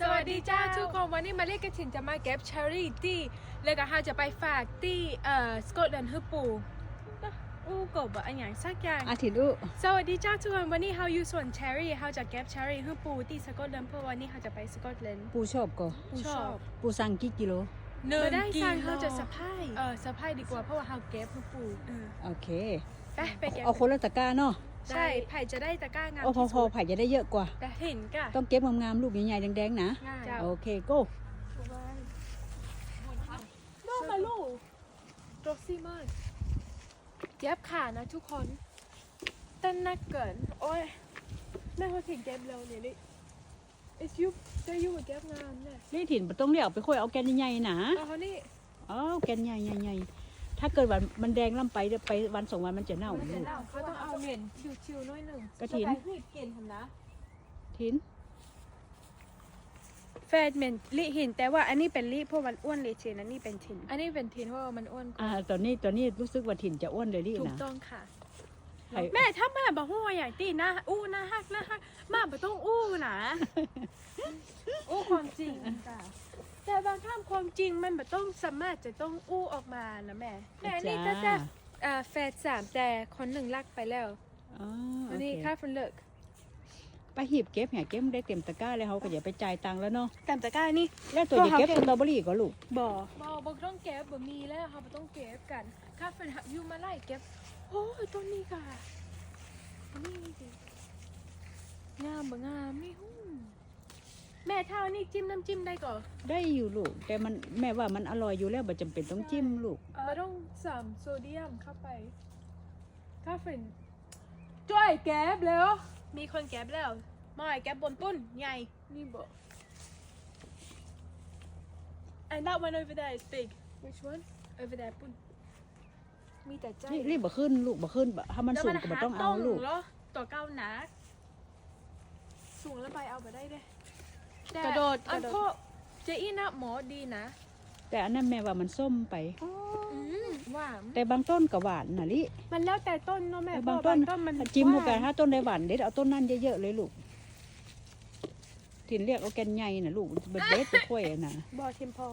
สวัสดีจ้าทุกคนวันนี้มาเรียกกระถินจะมาเก็บเชอร์รี่ที่แล้วก็เราจะไปฝากที่เอ่อสกอตแลนด์ฮือปูนะอู้กบอะอันอย่างสักอย่างอาทิตย์อุสวัสดีจ้าทุกคนวันนี้เราอยู่สวนเชอร์รี่เราจะเก็บเชอร์รี่ฮือปูที่สกอตแลนด์เพราะวันนี้เราจะไปสกอตแลนด์ปูชอบก็ปูชอบปูสั่งกี่กิโลเนื้อได้สั่งเราจะสะพายเออสะพายดีกว่าเพราะว่าเราเก็บฮือปูเออโอเคไปไปเก็บเอาคนละตะกร้าเนาะ ใช่ไผ่จะได้ตะกร้างามโอ้พอที่พอสุดไผ่จะได้เยอะกว่า แต่เห็นกะต้องเก็บงามๆลูกใหญ่ๆแดงๆนะ ง่ายโอเค go น้องมาลูกโรซี่มากเจ็บขานะทุกคนเต้นนักเกิน โอ้ยแม่เขาถึงเก็บเร็วเนี่ยนี่ It's you จะอยู่เก็บงานเนี่ยนี่ถิ่นบ่ต้องเรียกไปค่อยเอาแกนใหญ่ๆนะ เอาเขานี่เอาแกนใหญ่ๆใหญ่ๆ ถ้าเกิดว่ามันแดงล่ำไปเดี๋ยวไปวันสองวันมันจะเน่ามันลูจะกเน่าเขาต้องเอาเหม็นชิวๆหน้อยหนึ่งกระถิ่นจะไปหีบเกณฑ์ทำนะถิ่นแฟนเหม็นลิหิน แต่ว่าอันนี้เป็นลิเพราะมันอ้วนเลยเชนอันนี้เป็นทินอันนี้เป็นทินเพราะว่ามันอ้วนกว่าอ่าตอนนี้ตอนนี้รู้สึกว่าถิ่นจะอ้วนเลยนี่ถูกนะต้องค่ะไผ่แม่ถ้าแม่บอกว่าอย่างตีนะอู้นะฮักนะฮักมาไม่ต้องอู้นะ อู้ความจริงค่ะแต่บาง ครั้งความจริงมันไม่ต้องสามารถจะต้องอู้ออกมานะแม่แม่นี่ก็จะเอ่อแฟนสามแต่คนหนึ่งลักไปแล้วอ๋อโออันเคนี้ค่าฟันเลิกไปหีบเก็บแหเก็บได้เต็มตะกร้าแล้วเขาก็อย่าไปจ่ายตังค์แล้วเนาะแต่ตะกร้านี่แล้วตัวจะเก็บสตรอเบอรี่ก็ลูกบ่บ่บ่ต้องเก็บบ่มีแล้วเขาบ่ต้องเก็บกันค่าฟันอยู่มาไล่เก็บโอ้ยต้นนี้ค่ะนี่ดิงามบ่งามนี่หู้ แม่เท่านี่จิ้มน้ำจิ้มได้ก่อนได้อยู่ลูก แต่มันแม่ว่ามันอร่อยอยู่แล้วบ่จำเป็นต้องจิ้มลูกไม่ต้องสามโซเดียมเข้าไปค่าฝินจ้อยแก๊บแล้ว มีคนแก๊บแล้วมอยแก๊บบนต้นใหญ่ นี่บอก and that one over there is big which one over there ปุ่นมีแต่ใจรีบบ่ขึ้นลูกบ่ขึ้นบ่ถ้ามันสูงก็บ่ต้องเอาลูก แล้วมันหาต้องเหรอตัวเก้าหนักสูงแล้วไปเอาไปได้เด้ แต่กระโดดอันกระโดดพวกเจอีนะหมอดีนะ แต่อันนั้นแม่ว่ามันส้มไปอืมหวานแต่บางต้นก็หวานน่ะลิมันแล้วแต่ต้นเนาะแม่แต่เพบางราะต้นต้นมันจิ้มหพววากกันนถ้าต้นใดหวานเด็ดเอาต้นนั้นเยอะๆเลยลูกถิ่นเรียกเอาแกนใหญ่น่ะลูกเบ็ดเด็ดไปค่อยอะน่ะบอเทมพอ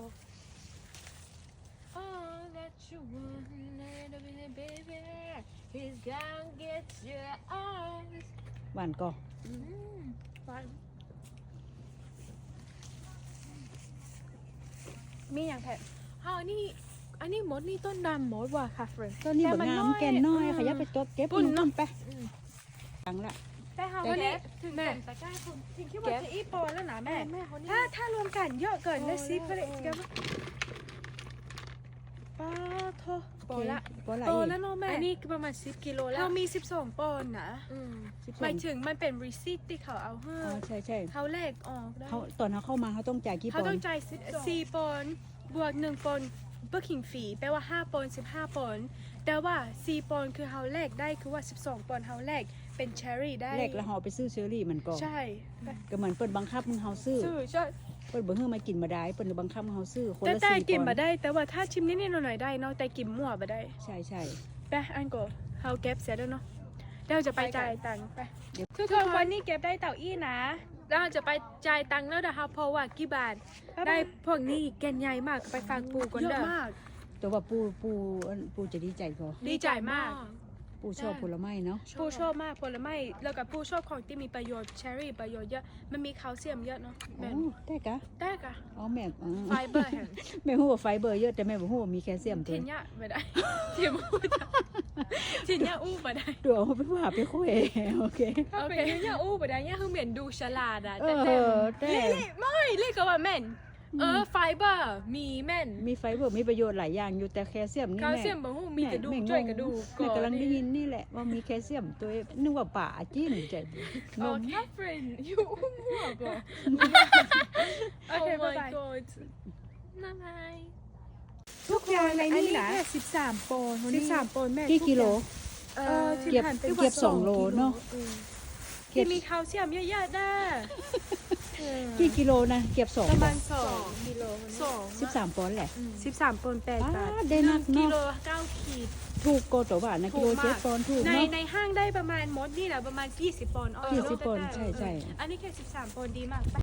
All that you want, little bit, baby, he's gonna get your eyes. หวานก็อืมหวาน มีอย่างแผ่อ้าวอันนี้อันนี้หมดนี่ต้นดำหมดว่ะค่ะเฟรนต้นนี้บ่งามแกนน้อยขยับไปตบเก็บปุ่นน้ำเนาะไปตังละแต่เขาแต่วันนี้ถึงแม่เต็มตะกร้าคุณถึงคิดว่าจะอีปอแล้วนะแม่แม่แม่เขานี่ถ้าถ้ารวมกันเยอะเกินเลยซิปเลยกันป้าโท โปละโปละโปอีกแล้วเนาะแม่อันนี้ประมาณ10กิโลแล้วเรามี12ปอนด์นะอืมสิบสหอมางยถึงมันเป็นรีซิตที่เขาเอาให้อ๋อใช่ใช่เขาเลขออกได้เขาตอนเขาเข้ามาเขาต้องจ่ายกี่เขาปอต้นองจ่าย4ปอนด์บวก1ปอนด์ booking fee แปลว่า5ปอนด์15ปอนด์แต่ว่า4ปอนด์คือเขาแลกได้คือว่า12ปอนด์เขาแลกเป็นเชอร์รี่ได้แรกแล้วเขาไปซื้อเชอรี่มันก็ใช่ก็เหมือนเปิดบังคับมึงเฮาซื้อซื้อใช่ เปิดบ่เฮือมากินมาได้เปิดบังคับมึงเฮาซื้อคนแต่ละแต่สี่กินปอนมาด์ได้ แต่ว่าถ้าชิมนิดๆหน่อยๆได้เนาะแต่กินมั่วมาได้ใช่ใช่ไปอันก็เขาเก็บเสร็จแล้วเนาะเราจะไปจ่ายตังค์ไปเดี๋ยวทุกคนวันนี้เก็บได้เต่าอี้นะเราจะไปจ่ายตังค์แล้วนะคะเพราะว่ากี่บาทได้พวกนี้แกนใหญ่มากไปฟังปูก่อนเยเด้อะอมาก แต่ว่าปูปูอันปูจะดีใจก็ดีใจมาก ปูชอบผลไม้เนาะปูชอบมากผลไม้แล้วก็ปูชอบของที่มีประโยชน์เชอร์รี่ประโยชน์เยอะมันมีแคลเซียมเยอะเนาะโอ้แม่นได้กะได้ค่ะอ๋อแม่อ๋อไฟเบอร์แห่งแม่ฮู้ว่าไฟเบอร์เยอะแต่แม่บ่ฮู้ว่ามีแคลเซียมตัทิวนยะไม่ได้ทิมอู้จ้ะทินยะอู้ไม่ได้ตัวเอาไปว่าไปคุยโอเคโอเคทินยะอู้ไม่ได้เนี่ยคือเหมือนดูฉลาดอะเอแต่แต่อแต่ลี่ลี่ไม่ลี่ก็ว่าแม่น เออไฟเบอร์มีแม่นมีไฟเบอร์มีประโยชน์หลายอย่างอยู่แต่แคลเซียมนี่แคลแม่เซียมบางหูมีกระดูกแม่ช่วยกระดูกแม่กำลังได้ยินนี่แหละว่ามีแคลเซียมตัวเองนึกว่าป่าจิ้นใจนโอ้มแคทเฟรนอยู่อุ้มหัวบ่โอเค Oh บ๊าย my บาย god น้ำไทุกอย่างในนี้นะสิบสามปอนด์สิบสามปอนด์แม่กี่กิโล เออเก็บเก็บสองโลเนาะ ที่มีแคลเซียมเยอะๆได้กี่กิโลนะเก็บสองประมาณสองกิโลสองสิบสามปอนด์แหละสิบสามปอนด์แปดป้าบาทได้นักกิเนาะโลเก้าขีดถูกโกตัวบาทนะถูกิกโลมากเจ็ดปอนด์ถูกในเนาะในห้างได้ประมาณมดนี่แหละประมาณ20ปอนด์ยี่สิบปอนด์ใช่ใช่อันนี้แค่13ปอนด์ดีมากไป